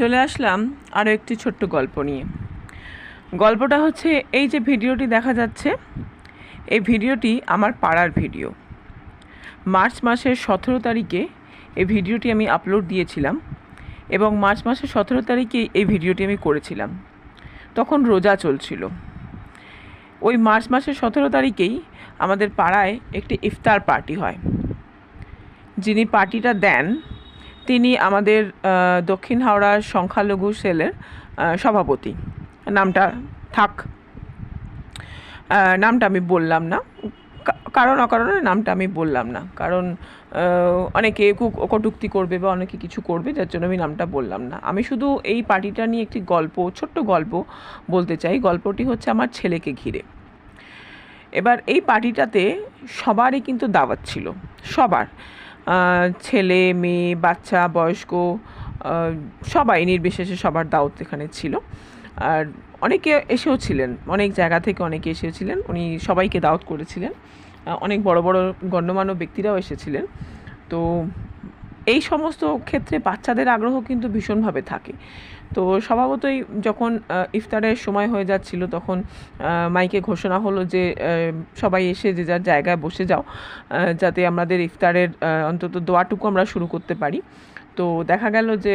চলে আসলাম আরও একটি ছোট্ট গল্প নিয়ে। গল্পটা হচ্ছে, এই যে ভিডিওটি দেখা যাচ্ছে, এই ভিডিওটি আমার পাড়ার ভিডিও। মার্চ মাসের সতেরো তারিখে এই ভিডিওটি আমি আপলোড দিয়েছিলাম এবং মার্চ মাসের সতেরো তারিখে এই ভিডিওটি আমি করেছিলাম। তখন রোজা চলছিল। ওই মার্চ মাসের সতেরো তারিখেই আমাদের পাড়ায় একটি ইফতার পার্টি হয়। যিনি পার্টিটা দেন তিনি আমাদের দক্ষিণ হাওড়ার সংখ্যালঘু সেলের সভাপতি। নামটা থাক। নামটা আমি বললাম না। কারণ অকারণে নামটা আমি বললাম না। কারণ অনেকে কটূক্তি করবে বা অনেকে কিছু করবে, যার জন্য আমি নামটা বললাম না। আমি শুধু এই পার্টিটা নিয়ে একটি গল্প, ছোট্ট গল্প বলতে চাই। গল্পটি হচ্ছে আমার ছেলেকে ঘিরে। এবার এই পার্টিটাতে সবারই কিন্তু দাওয়াত ছিল। সবার। ছেলে, মেয়ে, বাচ্চা, বয়স্ক সবাই নির্বিশেষে সবার দাওয়াত এখানে ছিল। আর অনেকে এসেও ছিলেন, অনেক জায়গা থেকে অনেকে এসেও ছিলেন, উনি সবাইকে দাওয়াত করেছিলেন। অনেক বড় বড় গণ্যমান্য ব্যক্তিরাও এসেছিলেন। তো এই সমস্ত ক্ষেত্রে বাচ্চাদের আগ্রহ কিন্তু ভীষণভাবে থাকে। তো স্বভাবতই যখন ইফতারের সময় হয়ে যাচ্ছিল তখন মাইকে ঘোষণা হলো যে সবাই এসে যে যার জায়গায় বসে যাও যাতে আমাদের ইফতারের অন্তত দোয়াটুকু আমরা শুরু করতে পারি। তো দেখা গেল যে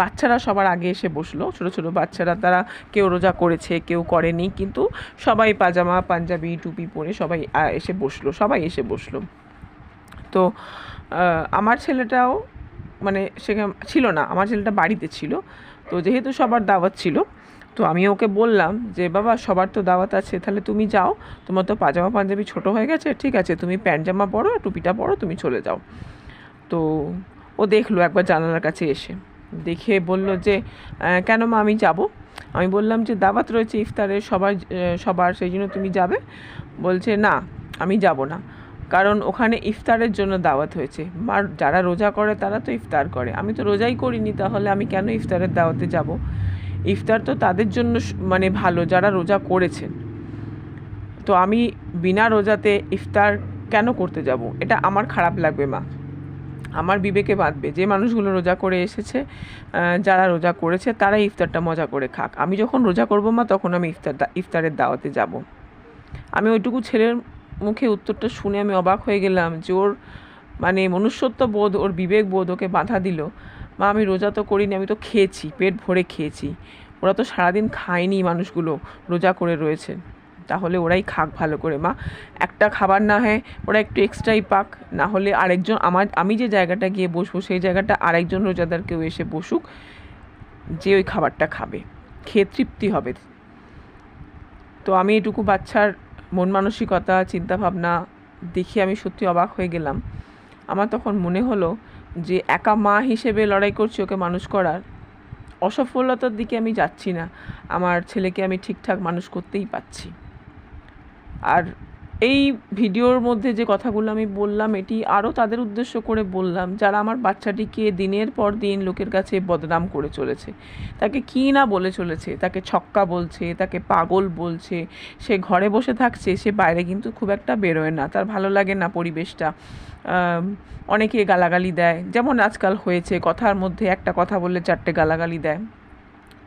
বাচ্চারা সবার আগে এসে বসল। ছোট ছোট বাচ্চারা, তারা কেউ রোজা করেছে, কেউ করেনি, কিন্তু সবাই পাজামা, পাঞ্জাবি, টুপি পরে সবাই এসে বসল, সবাই এসে বসল। তো আমার ছেলেটাও মানে সেখানে, ছিল না, আমার ছেলেটা বাড়িতে ছিল। তো যেহেতু সবার দাওয়াত ছিল, তো আমি ওকে বললাম যে, বাবা, সবার তো দাওয়াত আছে, তাহলে তুমি যাও। তোমার তো পাজামা পাঞ্জাবি ছোট হয়ে গেছে, ঠিক আছে, তুমি প্যান্ট জামা পরো টুপিটা পরো, তুমি চলে যাও। তো ও দেখল একবার জানালার কাছে এসে। দেখে বলল যে কেন মা, আমি যাব? আমি বললাম যে, দাওয়াত রয়েছে ইফতারের, সবার সবার, সেই জন্য তুমি যাবে? বলছে, না, আমি যাব না। কারণ ওখানে ইফতারের জন্য দাওয়াত হয়েছে। আর যারা রোজা করে তারা তো ইফতার করে। আমি তো রোজাই করিনি, তাহলে আমি কেন ইফতারের দাওয়াতে যাব? ইফতার তো তাদের জন্য মানে ভালো, যারা রোজা করেছেন। তো আমি বিনা রোজাতে ইফতার কেন করতে যাব? এটা আমার খারাপ লাগবে, মা। আমার বিবেকে বাঁধবে। যে মানুষগুলো রোজা করে এসেছে যারা রোজা করেছে তারা ইফতারটা মজা করে খাক। আমি যখন রোজা করব, মা, তখন আমি ইফতার ইফতারের দাওয়াতে যাব। আমি ওইটুকু ছেলের মুখে উত্তরটা শুনে আমি অবাক হয়ে গেলাম যে ওর মানে মনুষ্যত্ব বোধ ওর বিবেক বোধ ওকে বাধা দিল। মা, আমি রোজা তো করিনি, আমি তো খেয়েছি, পেট ভরে খেয়েছি। ওরা তো সারাদিন খায়নি মানুষগুলো রোজা করে রয়েছে। তাহলে ওরাই খাক ভালো করে, মা। একটা খাবার না হয় ওরা একটু এক্সট্রাই পাক। না হলে আরেকজন আমার, আমি যে জায়গাটা গিয়ে বসবো, সেই জায়গাটা আরেকজন রোজাদার কেউ এসে বসুক। যে ওই খাবারটা খাবে। খেয়ে তৃপ্তি হবে। তো আমি এটুকু বাচ্চার মন মানসিকতা, চিন্তাভাবনা দেখে আমি সত্যি অবাক হয়ে গেলাম। আমার তখন মনে হলো যে একা মা হিসেবে লড়াই করছি ওকে মানুষ করার অসফলতার দিকে আমি যাচ্ছি না। আমার ছেলেকে আমি ঠিকঠাক মানুষ করতেই পাচ্ছি আর এই ভিডিওর মধ্যে যে কথাগুলো আমি বললাম, এটি আরও তাদের উদ্দেশ্য করে বললাম, যারা আমার বাচ্চাটিকে দিনের পর দিন লোকের কাছে বদনাম করে চলেছে। তাকে কী না বলে চলেছে, তাকে ছক্কা বলছে, তাকে পাগল বলছে, সে ঘরে বসে থাকছে, সে বাইরে কিন্তু খুব একটা বেরোয় না, তার ভালো লাগে না পরিবেশটা। অনেকে গালাগালি দেয়, যেমন আজকাল হয়েছে, কথার মধ্যে একটা কথা বললে চারটে গালাগালি দেয়।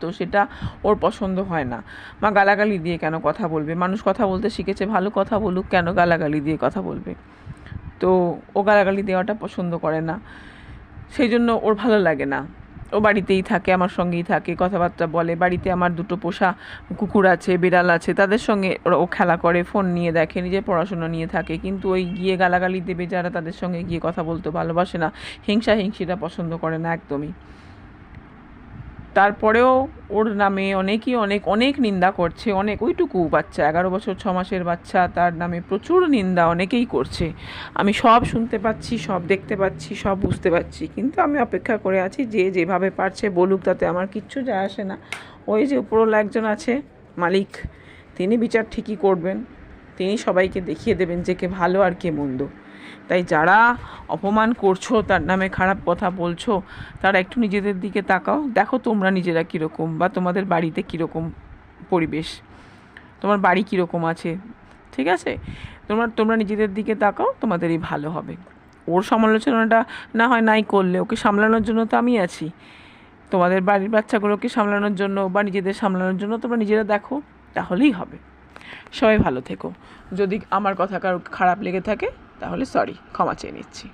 তো সেটা ওর পছন্দ হয় না। মা গালাগালি দিয়ে কেন কথা বলবে? মানুষ কথা বলতে শিখেছে, ভালো কথা বলুক, কেন গালাগালি দিয়ে কথা বলবে? তো ও গালাগালি দেওয়াটা পছন্দ করে না। সেই জন্য ওর ভালো লাগে না। ও বাড়িতেই থাকে, আমার সঙ্গেই থাকে, কথাবার্তা বলে। বাড়িতে আমার দুটো পোষা কুকুর আছে, বিড়াল আছে, তাদের সঙ্গে ও খেলা করে, ফোন নিয়ে দেখে, নিজের পড়াশোনা নিয়ে থাকে। কিন্তু ওই গিয়ে গালাগালি দেবে যারা তাদের সঙ্গে গিয়ে কথা বলতে ভালোবাসে না, হিংসা হিংসিটা পছন্দ করে না একদমই। তারপরেও ওর নামে অনেকেই অনেক অনেক নিন্দা করছে, অনেক, ওইটুকু বাচ্চা, এগারো বছর, ছ মাসের বাচ্চা, তার নামে প্রচুর নিন্দা অনেকেই করছে। আমি সব শুনতে পাচ্ছি, সব দেখতে পাচ্ছি, সব বুঝতে পারছি, কিন্তু আমি অপেক্ষা করে আছি যে যেভাবে পারছে বলুক, তাতে আমার কিচ্ছু যায় আসে না। ওই যে উপরওয়ালা একজন আছে, মালিক, তিনি বিচার ঠিকই করবেন, তিনি সবাইকে দেখিয়ে দেবেন যে কে ভালো আর কে মন্দ। তাই যারা অপমান করছ, তার নামে খারাপ কথা বলছো, তারা একটু নিজেদের দিকে তাকাও। দেখো তোমরা নিজেরা কীরকম বা তোমাদের বাড়িতে কীরকম পরিবেশ। তোমার বাড়ি কীরকম আছে, ঠিক আছে? তোমরা তোমরা নিজেদের দিকে তাকাও, তোমাদেরই ভালো হবে। ওর সমালোচনাটা না হয় নাই করলে, ওকে সামলানোর জন্য তো আমি আছি। তোমাদের বাড়ির বাচ্চাগুলোকে সামলানোর জন্য বা নিজেদের সামলানোর জন্য তোমরা নিজেরা দেখো, তাহলেই হবে। সবাই ভালো থেকো। যদি আমার কথা কারও খারাপ লেগে থাকে তাহলে সরি ক্ষমা চেয়ে নিচ্ছি।